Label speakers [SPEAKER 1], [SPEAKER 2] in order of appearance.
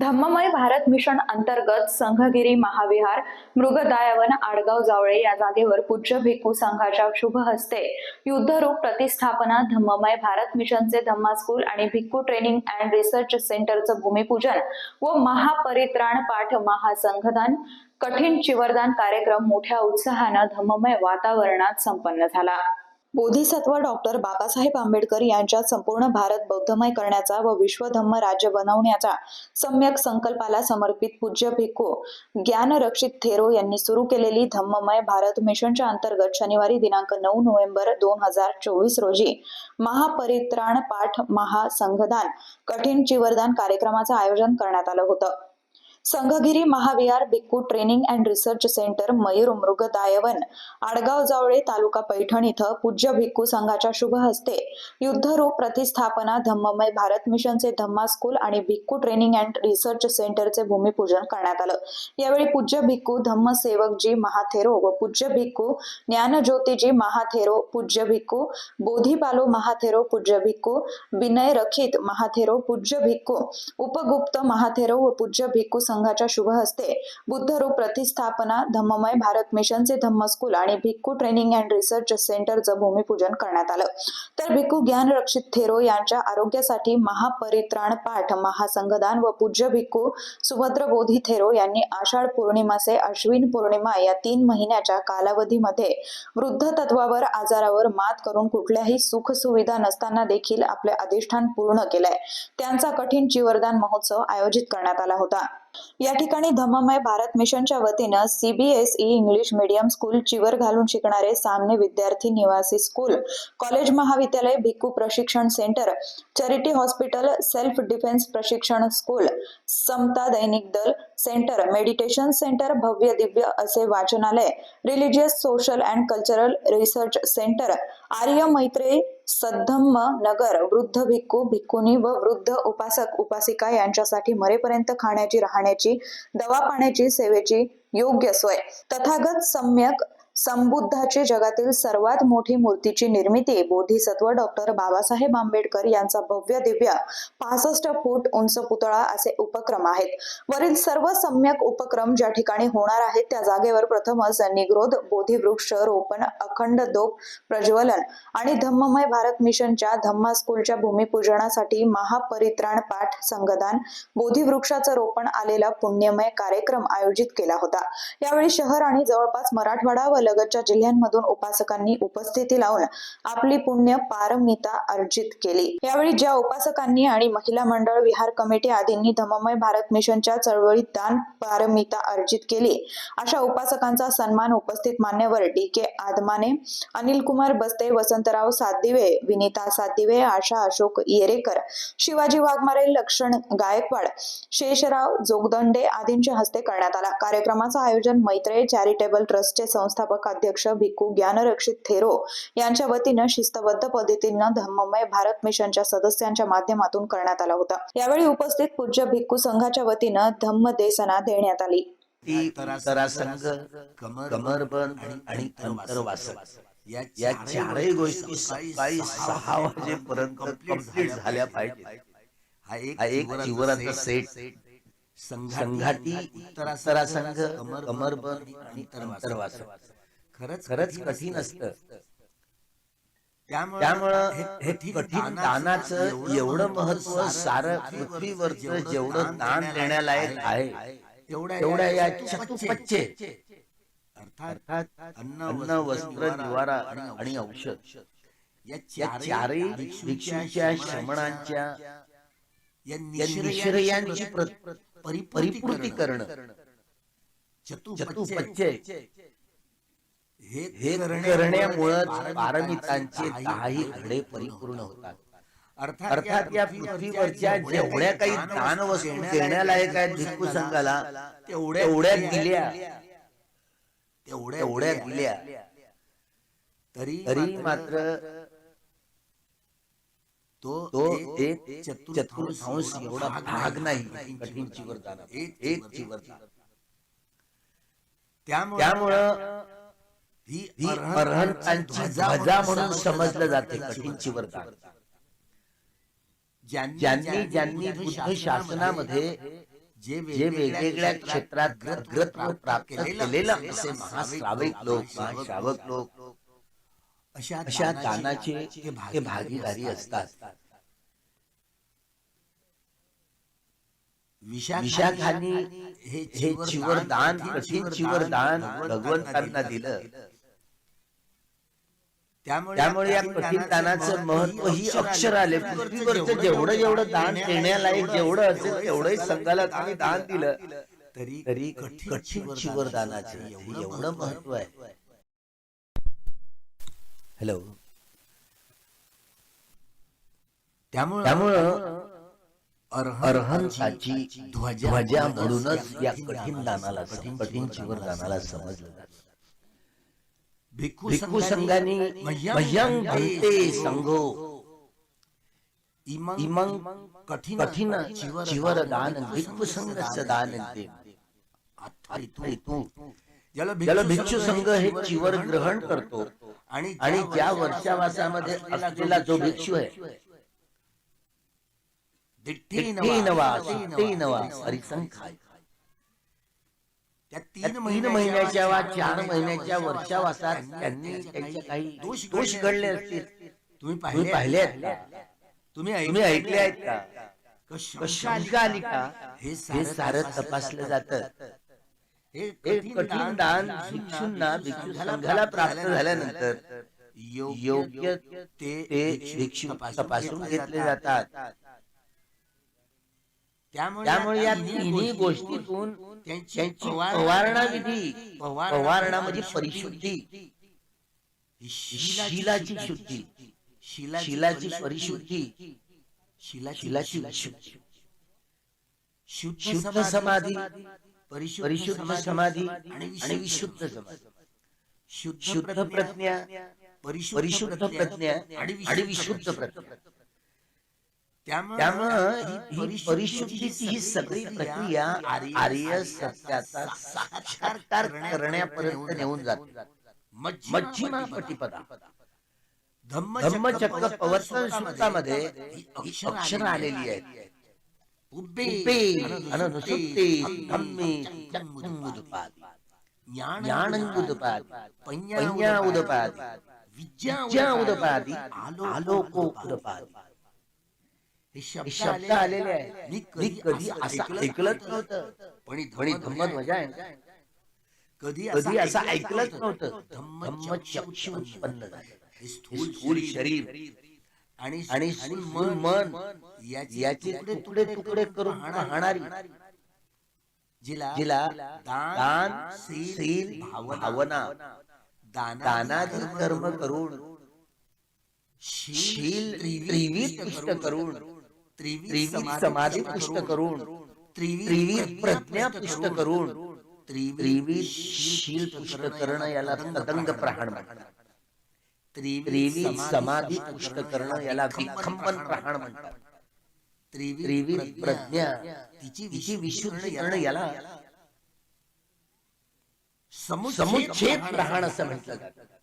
[SPEAKER 1] धम्ममय Bharat mission अंतर्गत संघगिरी महाविहार मृगदायवन आडगाव जावळे या जागेवर पूज्य भिक्खू संघाच्या शुभ हस्ते युद्धरूप प्रतिष्ठापना धम्ममय भारत मिशनचे धम्मा स्कूल आणि भिक्खू ट्रेनिंग अँड रिसर्च सेंटरचं भूमिपूजन व महापरित्राण पाठ महासंघदान कठीण चिवरदान कार्यक्रम मोठ्या उत्साहानं धम्ममय वातावरणात संपन्न झाला. बोधिसत्व डॉक्टर बाबासाहेब आंबेडकर यांच्या संपूर्ण भारत बौद्धमय करण्याचा व विश्व धम्म राज्य बनवण्याचा सम्यक संकल्पाला समर्पित पूज्य भिक्खू ज्ञानरक्षित थेरो यांनी सुरू केलेली धम्ममय भारत मिशनच्या अंतर्गत शनिवारी दिनांक नऊ नोव्हेंबर दोन हजार चोवीस रोजी महापरित्राण पाठ महासंघदान कठीण चिवरदान कार्यक्रमाचं आयोजन करण्यात आलं होतं. Sanghagiri Mahavihar Bhikkhu training and research centre Mayur Mrig दायवन Adgaon Jawale तालुका पैठण इथं पूज्य भिक्खू संघाच्या शुभ हस्ते युद्धरूप प्रतिस्थापना धम्ममय भारत मिशनचे धम्मा स्कूल आणि भिक्खू ट्रेनिंग अँड रिसर्च सेंटरचे भूमिपूजन करण्यात आलं. यावेळी पूज्य भिक्खू धम्मसेवकजी महाथेरो व पूज्य भिक्खू ज्ञानज्योतिजी महाथेरो पूज्य भिक्खू बोधिपालो महाथेरो पूज्य भिक्खू विनय रखित महाथेरो पूज्य भिक्खू उपगुप्त महाथेरो व पूज्य भिक्खू संघाच्या शुभ हस्ते बुद्धरूप प्रतिस्थापना धम्ममय भारत मिशनचे धम्म स्कूल आणि भिक्खू ट्रेनिंग अँड रिसर्च सेंटरचं भूमिपूजन करण्यात आलं. तर भिक्खू ज्ञान रक्षित थेरो यांच्या आरोग्यासाठी महापरित्राण पाठ महासंघदान व पूज्य भिक्खू सुभद्र बोधी थेरो यांनी आषाढ पौर्णिमाचे अश्विन पौर्णिमा या तीन महिन्याच्या कालावधीमध्ये वृद्ध तत्वावर आजारावर मात करून कुठल्याही सुख सुविधा नसताना देखील आपले अधिष्ठान पूर्ण केलंय. त्यांचा कठीण चिवरदान महोत्सव आयोजित करण्यात आला होता. या ठिकाणी धम्ममय भारत मिशनच्या वतीनं सीबीएसई इंग्लिश मीडियम स्कूल चिवर घालून शिकणारे सामने विद्यार्थी निवासी स्कूल कॉलेज महाविद्यालय भिक्खू प्रशिक्षण centre charity hospital self defence प्रशिक्षण स्कूल समता दैनिक दल सेंटर मेडिटेशन सेंटर भव्य दिव्य असे वाचनालय religious social and cultural research centre आर्य मैत्री सद्धम्म नगर वृद्ध भिक्खू भिक्खुनी व वृद्ध उपासक उपासिका यांच्यासाठी मरेपर्यंत खाण्याची राहण्याची दवा पाण्याची सेवेची योग्य सोय. तथागत सम्यक संबुद्धाची जगातील सर्वात मोठी मूर्तीची निर्मिती बोधिसत्व डॉक्टर बाबासाहेब आंबेडकर यांचा भव्य दिव्य पासष्ट फूट उंच पुतळा असे उपक्रम आहेत. वरील सर्व सम्यक उपक्रम ज्या ठिकाणी होणार आहेत त्या जागेवर प्रथमच निग्रोध बोधिवृक्ष रोपण अखंड दोप प्रज्वलन आणि धम्ममय भारत मिशनच्या धम्मा स्कूलच्या भूमिपूजनासाठी महापरित्राण पाठ संगदान बोधिवृक्षाचं रोपण आलेला पुण्यमय कार्यक्रम आयोजित केला होता. यावेळी शहर आणि जवळपास मराठवाडा व लगतच्या जिल्ह्यांमधून उपासकांनी उपस्थिती लावून आपली पुण्य पारमिता अर्जित केली. यावेळी ज्या उपासकांनी आणि महिला मंडळ विहार कमिटी आदींनी धममय भारत मिशनच्या चळवळीत दान पारमिता अर्जित केली. अशा उपासकांचा सन्मान उपस्थित मान्यवर डी के आदमाने अनिल कुमार बस्ते वसंतराव सातदिवे विनीता सातदिवे आशा अशोक येरेकर शिवाजी वाघमारे लक्षण गायकवाड शेषराव जोगदंडे आदींच्या हस्ते करण्यात आला. कार्यक्रमाचं आयोजन मैत्रेय चॅरिटेबल ट्रस्टचे संस्थापक अध्यक्ष भिक्खू ज्ञानरक्षित थेरो यांच्या वतीनं शिस्तबद्ध पद्धतीनं धम्ममय भारत मिशनच्या सदस्यांच्या माध्यमातून करण्यात आला होता. यावेळी उपस्थित पूज्य भिक्खू संघाच्या वतीनं धम्म देसना देण्यात आली.
[SPEAKER 2] ती तरासंग कमरबंद आणि अंतरवासक. या चारही गोष्टी सकाळी सहा वाजेपर्यंत कंप्लीट झाल्या पाहिजेत. हा एक जीवनाचा सेट. संघाती तरासंग कमरबंद आणि अंतरवासक. खरंच खरंच कठीण असतं. त्यामुळं हे कठीण दानाचं एवढं महत्त्व सारं पृथ्वीवरचं जेवढं दान देण्यालायक आहे तेवढ्या या चतुपच्चे. अर्थात अन्न वस्त्र निवारा आणि औषध. या चारही भिक्षूच्या श्रमणांच्या या निश्रयांची प्र- परि- परिपूर्ती करणं. चतुपच्चे. हे करण्यामुळं पारमितांचे दहाही घडे परिपूर्ण होतात. अर्थात या पृथ्वीवरच्या जेवढ्या काही दान वस्तू देण्यालायक आहेत भिक्खू संघाला तेवढ्या दिल्या. तेवढ्या दिल्या. तरी मात्र तो एक चतुर्थांश एवढा भाग नाही कठीण चिवरदान एक चिवरदान त्यामुळं ही अरहंतांची भजा म्हणून समजलं जाते कठीण चिवरदान ज्यांनी ज्यांनी बुद्ध शासनामध्ये जे वेगवेगळ्या क्षेत्रात अग्रत्व प्राप्त केलेलं असे महाश्राविक लोक महाश्रावक लोक. अशा दानाचे ते भागीदारी असतात. विशाखानी हे चिवर दान कठीण चिवर दान भगवंतांना दिलं. त्यामुळे या कठीण दानाचं महत्त्व ही अक्षर आले. पृथ्वीवरचं जेवढं जेवढं दान देण्यालायक जेवढं असेल तेवढंही संघाला तुम्ही दान दिलं तरी तरी कठीण चिवर दानाचे एवढं महत्त्व आहे. हॅलो. त्यामुळं अरहंताची ध्वजा म्हणूनच या कठीण दानाला कठीण चिवर दानाला समजलं जातं. भिक्खू संघाने मह्यं भन्ते संघो। इमं कठीण चिवर दान भिक्खू संघाचं दान ते ज्याला भिक्षू संघ हे चिवर ग्रहण करतो. आणि आणि ज्या वर्षावासामध्ये असलेला जो भिक्षू आहे. दिठ्ठीनवा दिठ्ठीनवा हरिसंख आहे. त्या तीन महिन्याच्या वा चार महिन्याच्या वर्षावासात त्यांनी त्यांचे काही दोष घडले असतील तुम्ही पाहिले आहेत का? तुम्ही तुम्ही ऐकले आहेत का? क- शंका आली का? हे सारं तपासलं जात. हे कठीण दान भिक्षूंना भिक्षू संघाला प्राप्त झाल्यानंतर योग्य ते भिक्षू तपासून घेतले जातात. त्यामुळे या तिन्ही गोष्टीतून त्यांची पवारणा विधी पवारणा म्हणजे परिशुद्धी. शिलाची शुद्धी. शिलाची परिशुद्धी. शिलाची विशुद्धी शुद्ध समाधी परिशुद्ध समाधी आणि विशुद्ध समाधी. शुद्ध प्रज्ञा परिशुद्ध प्रज्ञा आणि विशुद्ध प्रज्ञा. त्यामुळं ही परिशुद्धीची ही सगळी प्रक्रिया आर्य सत्याचा साक्षात्कार करण्यापर्यंत नेऊन जाते. मच्छिमा पटिपदा धम्मचक्र प्रवर्तन सूत्रामध्ये अक्षर आलेली आहेत. ज्ञानंगुदुपादि पञ्ञा उदपादि विद्या उदपादि आलोको उदपादि हे शब्द आलेले आहे मी कधी असं ऐकलंच नव्हतं. पण ही धम्मत मजा आहे. कधी कधी असं ऐकलंच नव्हतं. धम्म चक्षु उत्पन्न झालं. स्थूल शरीर. आणि आणि स्थूल मन याचे तुकडे तुकडे करून पाहणारी. जिला जिला दान शील भावना. दानादी कर्म करून. शील त्रिविध पुष्ट करून. त्रिविध समाधी पुष्ट करून त्रिविध प्रज्ञा पुष्ट करून त्रिविध शील पुष्ट करणं याला तदंग प्रहाण म्हणतात. त्रिविध समाधी पुष्ट करणं याला विखंबन प्रहाण म्हणतात. प्रज्ञा तिची विशुद्धी करणं याला समुच्छेद प्रहाण असं म्हटलं जातं.